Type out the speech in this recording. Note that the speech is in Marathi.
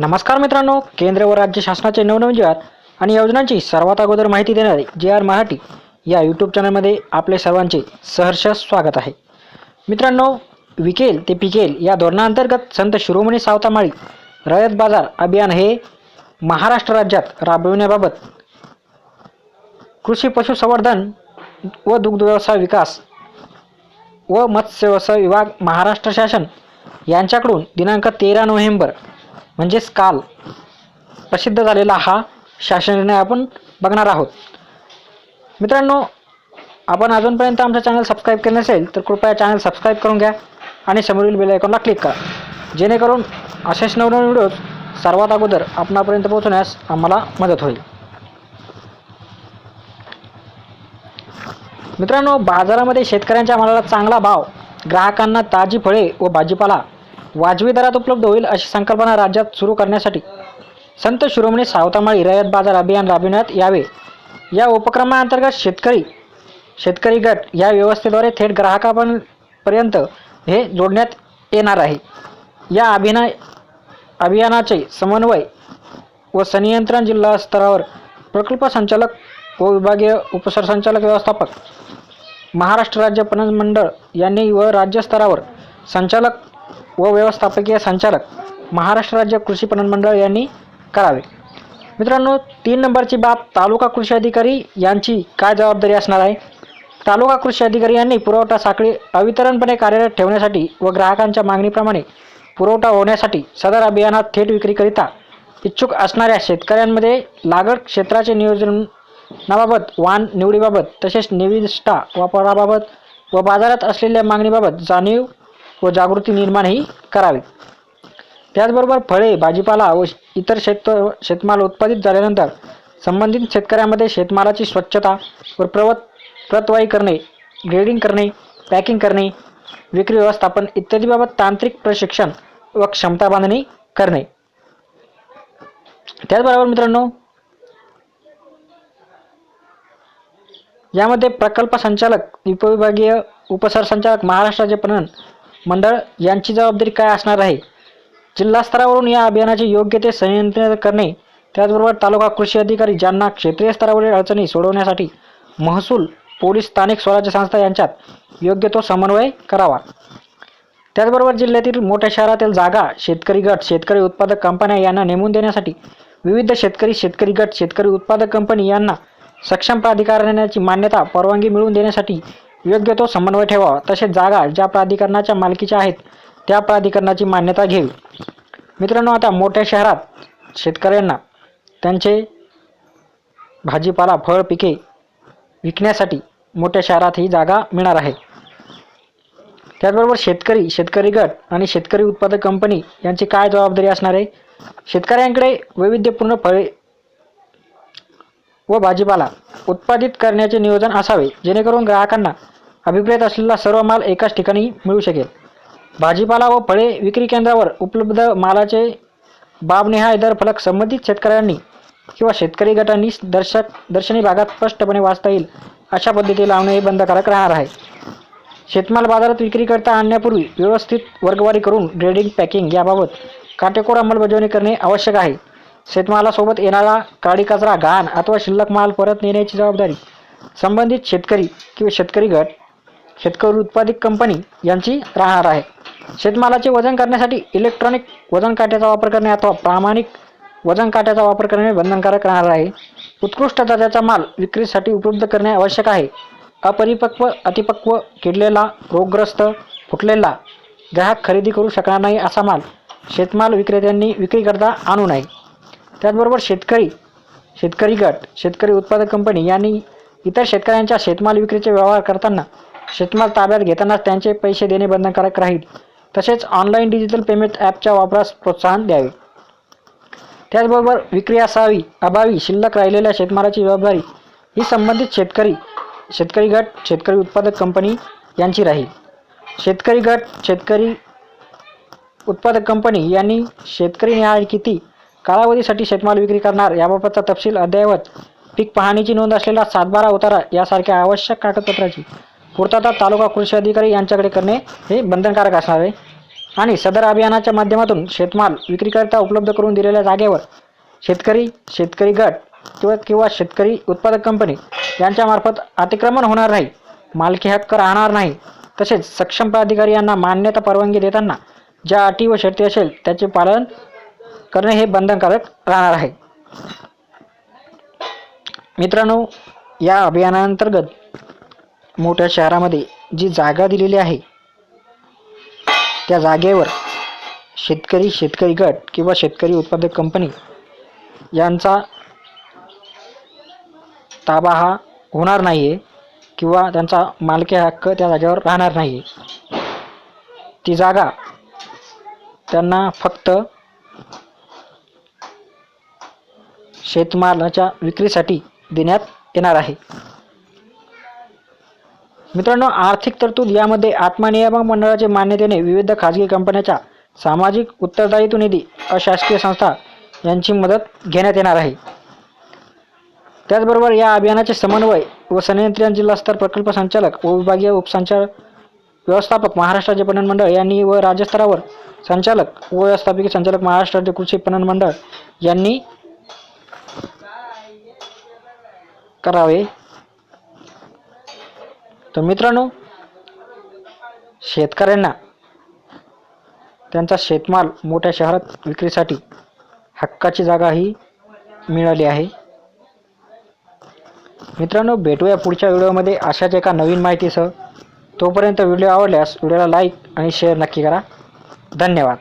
नमस्कार मित्रांनो केंद्र व राज्य शासनाचे नवनवीन जीवात आणि योजनांची सर्वात अगोदर माहिती देणारे जे आर मराठी या यूट्यूब चॅनलमध्ये आपले सर्वांचे सहर्ष स्वागत आहे. मित्रांनो विकेल ते पिकेल या धोरणाअंतर्गत संत शिरोमणी सावतामाळी रयत बाजार अभियान हे महाराष्ट्र राज्यात राबविण्याबाबत कृषी पशुसंवर्धन व दुग्धव्यवसाय विकास व मत्स्य व्यवसाय विभाग महाराष्ट्र शासन यांच्याकडून दिनांक तेरा नोव्हेंबर म्हणजेच काल प्रसिद्ध झालेला हा शासन निर्णय आपण बघणार आहोत. मित्रांनो आपण अजूनपर्यंत आमचं चॅनल सबस्क्राईब केलं नसेल तर कृपया चॅनल सबस्क्राईब करून घ्या आणि समोरील बेल आयकॉनला क्लिक करा. जेणेकरून असेच नवनवीन व्हिडिओज सर्वात अगोदर आपणापर्यंत पोहोचण्यास आम्हाला मदत होईल. मित्रांनो बाजारामध्ये शेतकऱ्यांच्या मालाला चांगला भाव ग्राहकांना ताजी फळे व भाजीपाला वाजवी दरात उपलब्ध होईल अशी संकल्पना राज्यात सुरू करण्यासाठी संत शिरोमणी सावतामाळी रयत बाजार अभियान राबविण्यात यावे. या उपक्रमाअंतर्गत शेतकरी शेतकरी गट या व्यवस्थेद्वारे थेट ग्राहकापर्यंत हे जोडण्यात येणार आहे. या अभिनय अभियानाचे समन्वय व संनियंत्रण जिल्हा स्तरावर प्रकल्प संचालक व विभागीय उपसरसंचालक व्यवस्थापक महाराष्ट्र राज्य पणन मंडळ यांनी व राज्यस्तरावर संचालक व व्यवस्थापकीय संचालक महाराष्ट्र राज्य कृषी पणन मंडळ यांनी करावे. मित्रांनो तीन नंबरची बाब तालुका कृषी अधिकारी यांची काय जबाबदारी असणार आहे? तालुका कृषी अधिकारी यांनी पुरवठा साखळी अवितरणपणे कार्यरत ठेवण्यासाठी व ग्राहकांच्या मागणीप्रमाणे पुरवठा होण्यासाठी सदर अभियानात थेट विक्रीकरिता इच्छुक असणाऱ्या शेतकऱ्यांमध्ये लागड क्षेत्राचे नियोजनाबाबत वाण निवडीबाबत तसेच निविष्ठा वापराबाबत व बाजारात असलेल्या मागणीबाबत जाणीव व जागृती निर्माणही करावी. त्याचबरोबर फळे भाजीपाला व इतर शेत शेतमाल उत्पादित झाल्यानंतर संबंधित शेतकऱ्यांमध्ये शेतमालाची स्वच्छता व प्रवत प्रतवाई करणे ग्रेडिंग करणे पॅकिंग करणे विक्री व्यवस्थापन इत्यादीबाबत तांत्रिक प्रशिक्षण व क्षमता बांधणी करणे. त्याचबरोबर मित्रांनो यामध्ये प्रकल्प संचालक उपविभागीय उपसरसंचालक महाराष्ट्राचे पणन मंडळ यांची जबाबदारी काय असणार आहे? जिल्हा स्तरावरून या अभियानाचे योग्य ते संयंत्रण करणे त्याचबरोबर तालुका कृषी अधिकारी ज्यांना क्षेत्रीय स्तरावरील अडचणी सोडवण्यासाठी महसूल पोलीस स्थानिक स्वराज्य संस्था यांच्यात योग्य तो समन्वय करावा. त्याचबरोबर जिल्ह्यातील मोठ्या शहरातील जागा शेतकरी गट शेतकरी उत्पादक कंपन्या यांना नेमून देण्यासाठी विविध शेतकरी शेतकरी गट शेतकरी उत्पादक कंपनी यांना सक्षम प्राधिकरणाची मान्यता परवानगी मिळवून देण्यासाठी योग्य तो समन्वय ठेवावा. तसेच जागा ज्या प्राधिकरणाच्या मालकीच्या आहेत त्या प्राधिकरणाची मान्यता घ्यावी मित्रांनो आता मोठ्या शहरात शेतकऱ्यांना त्यांचे भाजीपाला फळ पिके विकण्यासाठी मोठ्या शहरात ही जागा मिळणार आहे. त्याचबरोबर शेतकरी शेतकरी गट आणि शेतकरी उत्पादक कंपनी यांची काय जबाबदारी असणार आहे? शेतकऱ्यांकडे वैविध्यपूर्ण फळे व भाजीपाला उत्पादित करण्याचे नियोजन असावे जेणेकरून ग्राहकांना अभिप्रेत असलेला सर्व माल एकाच ठिकाणी मिळू शकेल. भाजीपाला व फळे विक्री केंद्रावर उपलब्ध मालाचे बाबनिहाय दर फलक संबंधित शेतकऱ्यांनी किंवा शेतकरी गटांनी दर्शक दर्शनी भागात स्पष्टपणे वाचता येईल अशा पद्धती लावणे हे बंधकारक राहणार आहे. शेतमाल बाजारात विक्री करता आणण्यापूर्वी व्यवस्थित वर्गवारी करून ग्रेडिंग पॅकिंग याबाबत काटेकोर अंमलबजावणी करणे आवश्यक आहे. शेतमालासोबत येणारा काळी कचरा घाण अथवा शिल्लक माल परत नेण्याची जबाबदारी संबंधित शेतकरी किंवा शेतकरी गट शेतकरी उत्पादित कंपनी यांची राहणार आहे. शेतमालाचे वजन करण्यासाठी इलेक्ट्रॉनिक वजन काट्याचा वापर करणे अथवा प्रामाणिक वजन काट्याचा वापर करणे बंधनकारक राहणार आहे. उत्कृष्ट दर्जाचा माल विक्रीसाठी उपलब्ध करणे आवश्यक आहे. अपरिपक्व अतिपक्व किडलेला रोगग्रस्त फुटलेला ग्राहक खरेदी करू शकणार नाही असा माल शेतमाल विक्रेत्यांनी विक्रीकरता आणू नये. त्याचबरोबर शेतकरी शेतकरी गट शेतकरी उत्पादक कंपनी यांनी इतर शेतकऱ्यांच्या शेतमाल विक्रीचे व्यवहार करताना शेतमाल ताब्यात घेतानाच त्यांचे पैसे देणे बंधनकारक राहील. तसेच ऑनलाईन डिजिटल पेमेंट ॲपच्या वापरास प्रोत्साहन द्यावे. त्याचबरोबर विक्री असावी अभावी शिल्लक राहिलेल्या शेतमालाची जबाबदारी ही संबंधित शेतकरी शेतकरी गट शेतकरी उत्पादक कंपनी यांची राहील. शेतकरी गट शेतकरी उत्पादक कंपनी यांनी शेतकरी निहाय किती कालावधीसाठी शेतमाल विक्री करणार याबाबतचा तपशील अद्ययावत. पीक पाहणीची नोंद असलेला सातबारा उतारा यासारख्या आवश्यक कागदपत्राची पूर्तता तालुका कृषी अधिकारी यांच्याकडे करणे हे बंधनकारक असणार आहे आणि सदर अभियानाच्या माध्यमातून शेतमाल विक्रीकरिता उपलब्ध करून दिलेल्या जागेवर शेतकरी शेतकरी गट किंवा किंवा शेतकरी उत्पादक कंपनी यांच्यामार्फत अतिक्रमण होणार नाही मालकी हक्क राहणार नाही. तसेच सक्षम प्राधिकारी यांना मान्यता परवानगी देताना ज्या अटी व शर्ती असेल त्याचे पालन करणे हे बंधनकारक राहणार आहे. मित्रांनो या अभियानांतर्गत मोठ्या शहरामध्ये जी जागा दिलेली आहे त्या जागेवर शेतकरी शेतकरी गट किंवा शेतकरी उत्पादक कंपनी यांचा ताबा हा होणार नाही आहे किंवा त्यांचा मालकी हक्क त्या जागेवर राहणार नाही आहे ती जागा त्यांना फक्त शेतमालाच्या विक्रीसाठी देण्यात येणार आहे. मित्रांनो आर्थिक तरतूद यामध्ये आत्मनियामक मंडळाचे मान्यतेने विविध खाजगी कंपन्यांच्या सामाजिक उत्तरदायित्व निधी अशासकीय संस्था यांची मदत घेण्यात येणार आहे. त्याचबरोबर या अभियानाचे समन्वय व संनियंत्रण जिल्हास्तर प्रकल्प संचालक व विभागीय उपसंचालक व्यवस्थापक महाराष्ट्राचे पणन मंडळ यांनी व राज्यस्तरावर संचालक व व्यवस्थापकीय संचालक महाराष्ट्राचे कृषी पणन मंडळ यांनी करावे. तर मित्रांनो शेतकऱ्यांना त्यांचा शेतमाल मोठ्या शहरात विक्रीसाठी हक्काची जागा ही मिळाली आहे. मित्रांनो भेटूया पुढच्या व्हिडिओमध्ये. अशाच एका नवीन माहितीसह तोपर्यंत व्हिडिओ आवडल्यास व्हिडिओला लाईक आणि शेअर नक्की करा. धन्यवाद.